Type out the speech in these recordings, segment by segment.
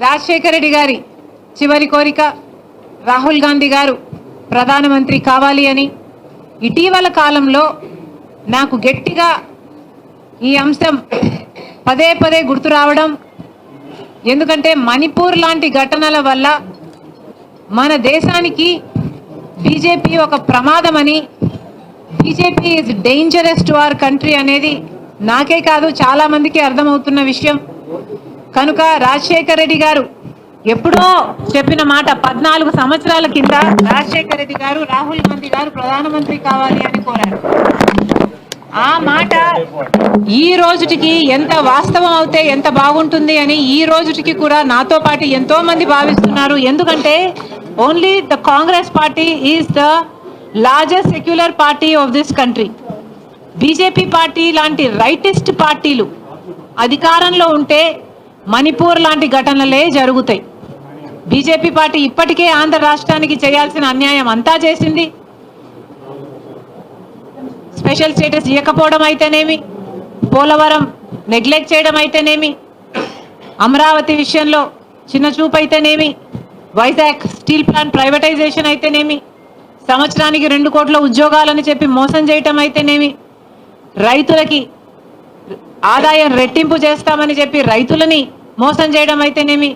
రాజశేఖర రెడ్డి గారి చివరి కోరిక రాహుల్ గాంధీ గారు ప్రధానమంత్రి కావాలి అని. ఇటీవల కాలంలో నాకు గట్టిగా ఈ అంశం పదే పదే గుర్తు రావడం ఎందుకంటే మణిపూర్ లాంటి ఘటనల వల్ల మన దేశానికి బీజేపీ ఒక ప్రమాదమని BJP is dangerous to our country అనేది నాకే కాదు చాలామందికి అర్థమవుతున్న విషయం. కనుక రాజశేఖర్ రెడ్డి గారు ఎప్పుడో చెప్పిన మాట పద్నాలుగు సంవత్సరాల కింద రాజశేఖర్ రెడ్డి గారు రాహుల్ గాంధీ గారు ప్రధానమంత్రి కావాలి అని కోరారు. ఆ మాట ఈ రోజుటికి ఎంత వాస్తవం అవుతే ఎంత బాగుంటుంది అని ఈ రోజుటికి కూడా నాతో పాటు ఎంతో మంది భావిస్తున్నారు. ఎందుకంటే only the Congress party is the largest secular party of this country BJP party లాంటి రైటిస్ట్ పార్టీలు అధికారంలో ఉంటే మణిపూర్ లాంటి ఘటనలే జరుగుతాయి. బీజేపీ పార్టీ ఇప్పటికే ఆంధ్ర రాష్ట్రానికి చేయాల్సిన అన్యాయం అంతా చేసింది. స్పెషల్ స్టేటస్ ఇవ్వకపోవడం అయితేనేమి పోలవరం నెగ్లెక్ట్ చేయడం అయితేనేమి అమరావతి విషయంలో చిన్న చూపు అయితేనేమి వైజాగ్ స్టీల్ ప్లాంట్ ప్రైవేటైజేషన్ అయితేనేమి సంవత్సరానికి రెండు కోట్ల ఉద్యోగాలని చెప్పి మోసం చేయటం అయితేనేమి రైతులకి ఆదాయం రెట్టింపు చేస్తామని చెప్పి రైతులని మోసం చేయడం అయితేనేమి?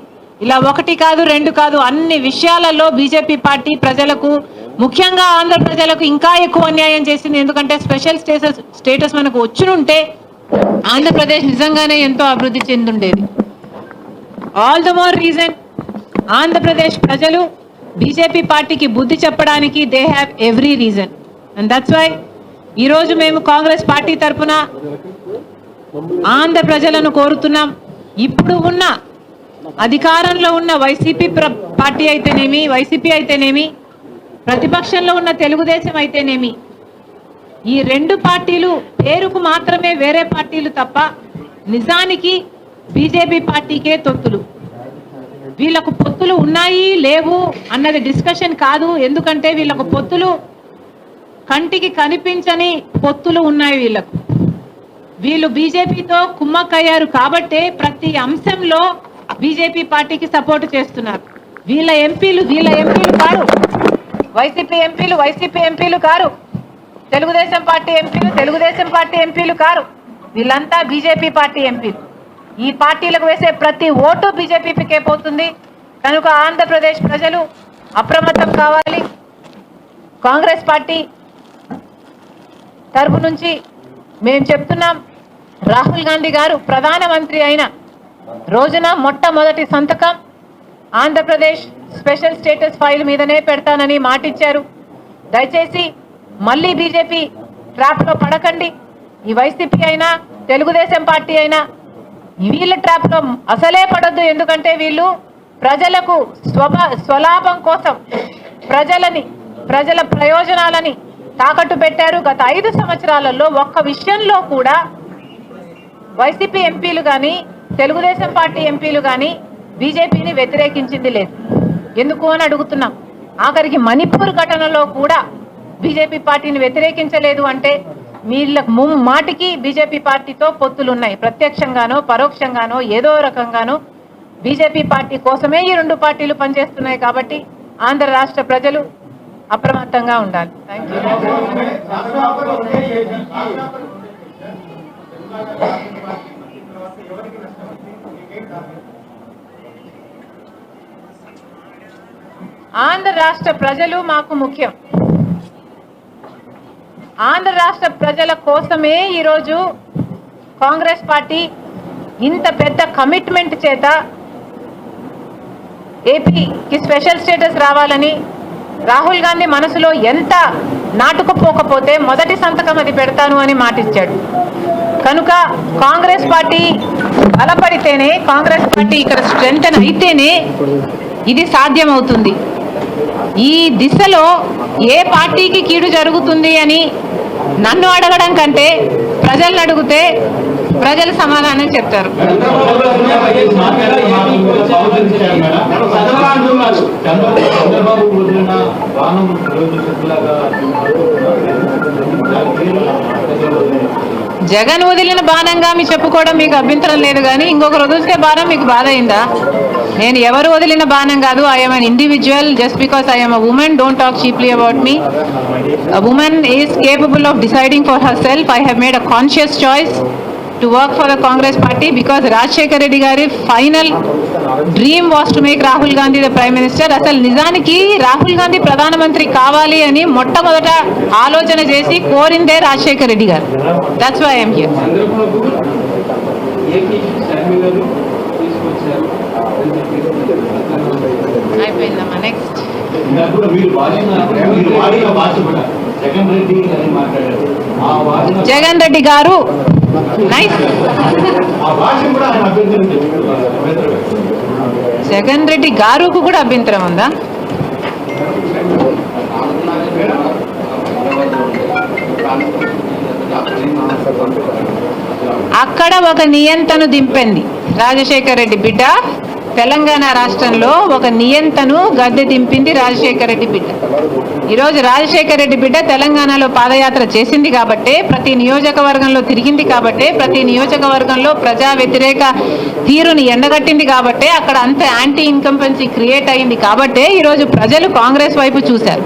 ఇలా ఒకటి కాదు రెండు కాదు అన్ని విషయాలలో బీజేపీ పార్టీ ప్రజలకు ముఖ్యంగా ఆంధ్ర ప్రజలకు ఇంకా ఎక్కువ అన్యాయం చేసింది. ఎందుకంటే స్పెషల్ స్టేటస్ స్టేటస్ మనకు వచ్చునుంటే ఆంధ్రప్రదేశ్ నిజంగానే ఎంతో అభివృద్ధి చెందుండేది. All the more reason Andhra Pradesh ప్రజలు బీజేపీ పార్టీకి బుద్ధి చెప్పడానికి they have every reason and that's why ఈరోజు మేము కాంగ్రెస్ పార్టీ తరఫున ఆంధ్ర ప్రజలను కోరుతున్నాం. ఇప్పుడు ఉన్న అధికారంలో ఉన్న వైసీపీ పార్టీ అయితేనేమి వైసీపీ అయితేనేమి ప్రతిపక్షంలో ఉన్న తెలుగుదేశం అయితేనేమి ఈ రెండు పార్టీలు పేరుకు మాత్రమే వేరే పార్టీలు తప్ప నిజానికి బీజేపీ పార్టీకే తొత్తులు. వీళ్ళకు పొత్తులు ఉన్నాయి లేవు అన్నది డిస్కషన్ కాదు. ఎందుకంటే వీళ్ళకు పొత్తులు కంటికి కనిపించని పొత్తులు ఉన్నాయి వీళ్ళకు. వీళ్ళు బీజేపీతో కుమ్మక్కయ్యారు కాబట్టే ప్రతి అంశంలో బీజేపీ పార్టీకి సపోర్ట్ చేస్తున్నారు. వీళ్ళ ఎంపీలు వీళ్ళ ఎంపీలు కారు. వైసీపీ ఎంపీలు వైసీపీ ఎంపీలు కారు. తెలుగుదేశం పార్టీ ఎంపీలు తెలుగుదేశం పార్టీ ఎంపీలు కారు. వీళ్ళంతా బీజేపీ పార్టీ ఎంపీలు. ఈ పార్టీలకు వేసే ప్రతి ఓటు బీజేపీకే పోతుంది. కనుక ఆంధ్రప్రదేశ్ ప్రజలు అప్రమత్తం కావాలి. కాంగ్రెస్ పార్టీ తరపు నుంచి మేము చెప్తున్నాం రాహుల్ గాంధీ గారు ప్రధానమంత్రి అయిన రోజున మొట్టమొదటి సంతకం ఆంధ్రప్రదేశ్ స్పెషల్ స్టేటస్ ఫైల్ మీదనే పెడతానని మాటిచ్చారు. దయచేసి మళ్ళీ బీజేపీ ట్రాప్లో పడకండి. ఈ వైసీపీ అయినా తెలుగుదేశం పార్టీ అయినా వీళ్ళ ట్రాప్లో అసలే పడొద్దు. ఎందుకంటే వీళ్ళు ప్రజలకు స్వభ స్వలాభం కోసం ప్రజలని ప్రజల ప్రయోజనాలని తాకట్టు పెట్టారు. గత ఐదు సంవత్సరాలలో ఒక్క విషయంలో కూడా వైసీపీ ఎంపీలు కానీ తెలుగుదేశం పార్టీ ఎంపీలు కానీ బీజేపీని వ్యతిరేకించింది లేదు. ఎందుకు అని అడుగుతున్నాం. ఆఖరికి మణిపూర్ ఘటనలో కూడా బీజేపీ పార్టీని వ్యతిరేకించలేదు అంటే వీళ్ళ మాటికి బీజేపీ పార్టీతో పొత్తులు ఉన్నాయి ప్రత్యక్షంగానో పరోక్షంగానో ఏదో రకంగానో బీజేపీ పార్టీ కోసమే ఈ రెండు పార్టీలు పనిచేస్తున్నాయి కాబట్టి ఆంధ్ర రాష్ట్ర ప్రజలు అప్రమత్తంగా ఉండాలి. థ్యాంక్ యూ ఆంధ్ర రాష్ట్ర ప్రజలు మాకు ముఖ్యం. ఆంధ్ర రాష్ట్ర ప్రజల కోసమే ఈరోజు కాంగ్రెస్ పార్టీ ఇంత పెద్ద కమిట్మెంట్ చేత ఏపీకి స్పెషల్ స్టేటస్ రావాలని రాహుల్ గాంధీ మనసులో ఎంత నాటుకుపోకపోతే మొదటి సంతకం అది పెడతాను అని మాటిచ్చాడు. కనుక కాంగ్రెస్ పార్టీ బలపడితేనే కాంగ్రెస్ పార్టీ ఇక్కడ స్ట్రెంగ్ అయితేనే ఇది సాధ్యమవుతుంది. ఈ దిశలో ఏ పార్టీకి కీడు జరుగుతుంది అని నన్ను అడగడం కంటే ప్రజలను అడిగితే ప్రజలు సమాధానం చెప్తారు. చంద్రబాబు వదిలిన బాణం రోజు జగన్ వదిలిన బాణంగా మీ చెప్పుకోవడం మీకు అభ్యంతరం లేదు కానీ ఇంకొకరు వదిలితే బాణం మీకు బాధ అయిందా? నేను ఎవరు వదిలిన బాణం కాదు. I'm an individual just because I'm a woman don't talk cheaply about me a woman is capable of deciding for herself I have made a conscious choice to work for the Congress party because Rajasekhar Reddy గారి final dream was to make Rahul Gandhi the prime minister అసలు నిజానికి రాహుల్ గాంధీ ప్రధానమంత్రి కావాలి అని మొట్టమొదట ఆలోచన చేసి కోరిందే రాజశేఖర్ రెడ్డి గారు. దట్స్ వై ఐఎమ్ హియర్ అయిపోయిందమ్మా నెక్స్ట్ జగన్ రెడ్డి గారు నైస్ జగన్ రెడ్డి గారుకు కూడా అభ్యంతరం ఉందా? అక్కడ ఒక నియంతను దింపింది. రాజశేఖర్ రెడ్డి బిడ్డ. తెలంగాణ రాష్ట్రంలో ఒక నియంతను గద్దె దింపింది రాజశేఖర రెడ్డి బిడ్డ. ఈరోజు రాజశేఖర రెడ్డి బిడ్డ తెలంగాణలో పాదయాత్ర చేసింది కాబట్టే ప్రతి నియోజకవర్గంలో తిరిగింది కాబట్టే ప్రతి నియోజకవర్గంలో ప్రజా వ్యతిరేక తీరుని ఎండగట్టింది కాబట్టే అక్కడ అంత యాంటీ ఇన్కంపెన్సీ క్రియేట్ అయింది కాబట్టే ఈరోజు ప్రజలు కాంగ్రెస్ వైపు చూశారు.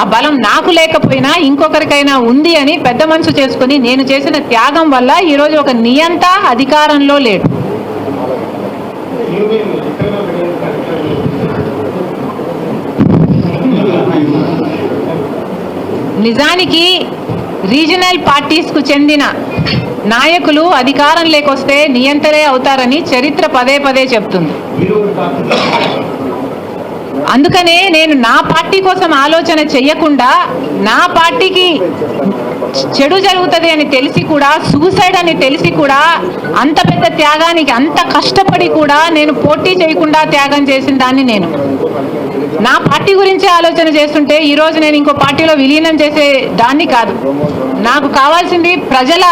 ఆ బలం నాకు లేకపోయినా ఇంకొకరికైనా ఉంది అని పెద్ద మనసు చేసుకుని నేను చేసిన త్యాగం వల్ల ఈరోజు ఒక నియంత అధికారంలో లేడు. నిజానికి రీజనల్ పార్టీస్కు చెందిన నాయకులు అధికారం లేకొస్తే నియంతరే అవుతారని చరిత్ర పదే పదే చెప్తుంది. అందుకనే నేను నా పార్టీ కోసం ఆలోచన చెయ్యకుండా నా పార్టీకి చెడు జరుగుతుంది అని తెలిసి కూడా సూసైడ్ అని తెలిసి కూడా అంత పెద్ద త్యాగానికి అంత కష్టపడి కూడా నేను పోటీ చేయకుండా త్యాగం చేసిన దాన్ని నేను. నా పార్టీ గురించి ఆలోచన చేస్తుంటే ఈరోజు నేను ఇంకో పార్టీలో విలీనం చేసే దాన్ని కాదు. నాకు కావాల్సింది ప్రజల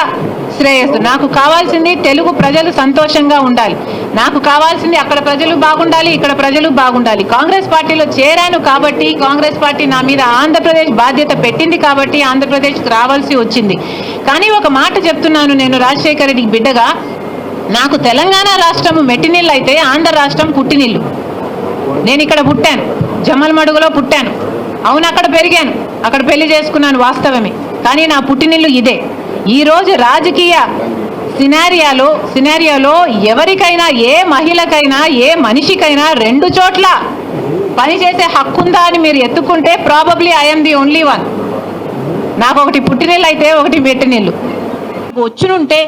శ్రేయస్సు. నాకు కావాల్సింది తెలుగు ప్రజలు సంతోషంగా ఉండాలి. నాకు కావాల్సింది అక్కడ ప్రజలు బాగుండాలి ఇక్కడ ప్రజలు బాగుండాలి. కాంగ్రెస్ పార్టీలో చేరాను కాబట్టి కాంగ్రెస్ పార్టీ నా మీద ఆంధ్రప్రదేశ్ బాధ్యత పెట్టింది కాబట్టి ఆంధ్రప్రదేశ్కి రావాల్సి వచ్చింది. కానీ ఒక మాట చెప్తున్నాను నేను రాజశేఖర రెడ్డికి బిడ్డగా. నాకు తెలంగాణ రాష్ట్రం మెట్టినిల్లు అయితే ఆంధ్ర రాష్ట్రం పుట్టినిల్లు. నేను ఇక్కడ పుట్టాను. జమల్మడుగులో పుట్టాను. అవును అక్కడ పెరిగాను. అక్కడ పెళ్ళి చేసుకున్నాను వాస్తవమే. కానీ నా పుట్టినిల్లు ఇదే. ఈరోజు రాజకీయ సినారియాలో సినారియాలో ఎవరికైనా ఏ మహిళకైనా ఏ మనిషికైనా రెండు చోట్ల పనిచేసే హక్కుందా అని మీరు ఎత్తుకుంటే probably I'm the only one నాకు ఒకటి పుట్టినీళ్ళు అయితే ఒకటి మెట్టినీళ్ళు వచ్చునుంటే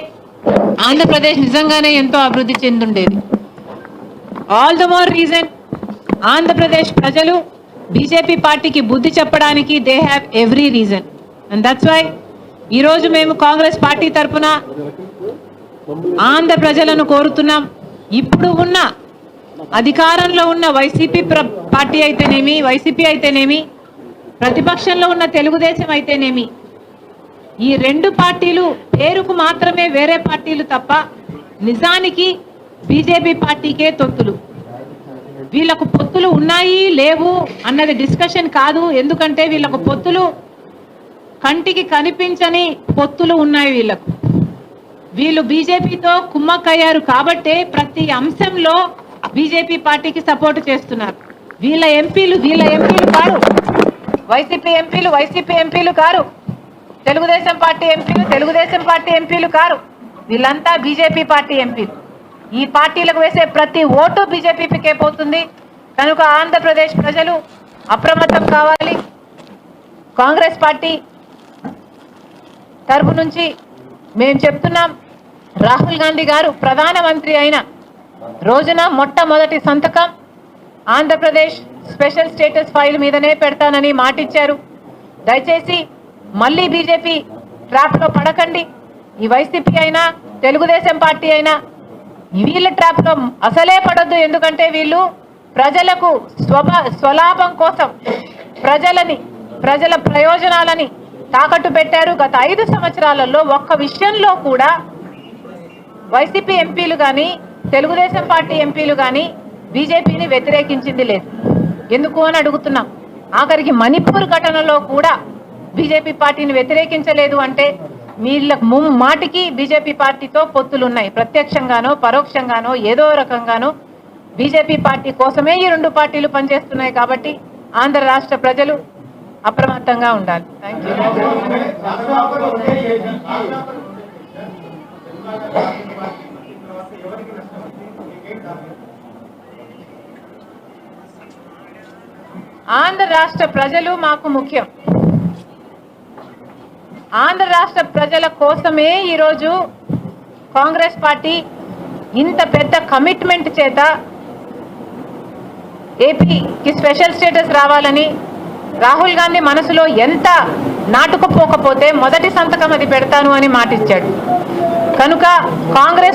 ఆంధ్రప్రదేశ్ నిజంగానే ఎంతో అభివృద్ధి చెందుండేది. All the more reason Andhra Pradesh ప్రజలు బీజేపీ పార్టీకి బుద్ధి చెప్పడానికి they have every reason and that's why ఈరోజు మేము కాంగ్రెస్ పార్టీ తరఫున ఆంధ్ర ప్రజలను కోరుతున్నాం. ఇప్పుడు ఉన్న అధికారంలో ఉన్న వైసీపీ ప్ర- పార్టీ అయితేనేమి వైసీపీ అయితేనేమి ప్రతిపక్షంలో ఉన్న తెలుగుదేశం అయితేనేమి ఈ రెండు పార్టీలు పేరుకు మాత్రమే వేరే పార్టీలు తప్ప నిజానికి బీజేపీ పార్టీకే తొత్తులు. వీళ్ళకు పొత్తులు ఉన్నాయి లేవు అన్నది డిస్కషన్ కాదు. ఎందుకంటే వీళ్ళకు పొత్తులు కంటికి కనిపించని పొత్తులు ఉన్నాయి వీళ్ళకు. వీళ్ళు బీజేపీతో కుమ్మక్కయ్యారు కాబట్టే ప్రతి అంశంలో బీజేపీ పార్టీకి సపోర్ట్ చేస్తున్నారు. వీళ్ళ ఎంపీలు వీళ్ళ ఎంపీలు కారు. వైసీపీ ఎంపీలు వైసీపీ ఎంపీలు కారు. తెలుగుదేశం పార్టీ ఎంపీలు తెలుగుదేశం పార్టీ ఎంపీలు కారు. వీళ్ళంతా బీజేపీ పార్టీ ఎంపీలు. ఈ పార్టీలకు వేసే ప్రతి ఓటు బీజేపీకే పోతుంది. కనుక ఆంధ్రప్రదేశ్ ప్రజలు అప్రమత్తం కావాలి. కాంగ్రెస్ పార్టీ తరపు నుంచి మేము చెప్తున్నాం రాహుల్ గాంధీ గారు ప్రధానమంత్రి అయిన రోజున మొట్టమొదటి సంతకం ఆంధ్రప్రదేశ్ స్పెషల్ స్టేటస్ ఫైల్ మీదనే పెడతానని మాటిచ్చారు. దయచేసి మళ్ళీ బీజేపీ ట్రాప్లో పడకండి. ఈ వైసీపీ అయినా తెలుగుదేశం పార్టీ అయినా వీళ్ళ ట్రాప్లో అసలే పడొద్దు. ఎందుకంటే వీళ్ళు ప్రజలకు స్వభా స్వలాభం కోసం ప్రజలని ప్రజల ప్రయోజనాలని తాకట్టు పెట్టారు. గత ఐదు సంవత్సరాలలో ఒక్క విషయంలో కూడా వైసీపీ ఎంపీలు కానీ తెలుగుదేశం పార్టీ ఎంపీలు కానీ బీజేపీని వ్యతిరేకించింది లేదు. ఎందుకు అని అడుగుతున్నాం. ఆఖరికి మణిపూర్ ఘటనలో కూడా బీజేపీ పార్టీని వ్యతిరేకించలేదు అంటే వీళ్ళకు మాటికి బీజేపీ పార్టీతో పొత్తులు ఉన్నాయి ప్రత్యక్షంగానో పరోక్షంగానో ఏదో రకంగానో బీజేపీ పార్టీ కోసమే ఈ రెండు పార్టీలు పనిచేస్తున్నాయి కాబట్టి ఆంధ్ర రాష్ట్ర ప్రజలు అప్రమత్తంగా ఉండాలి. థ్యాంక్ యూ ఆంధ్ర రాష్ట్ర ప్రజలు మాకు ముఖ్యం. ఆంధ్ర రాష్ట్ర ప్రజల కోసమే ఈరోజు కాంగ్రెస్ పార్టీ ఇంత పెద్ద కమిట్మెంట్ చేత ఏపీకి స్పెషల్ స్టేటస్ రావాలని రాహుల్ గాంధీ మనసులో ఎంత నాటుకుపోకపోతే మొదటి సంతకం అది పెడతాను అని మాటిచ్చాడు. కనుక కాంగ్రెస్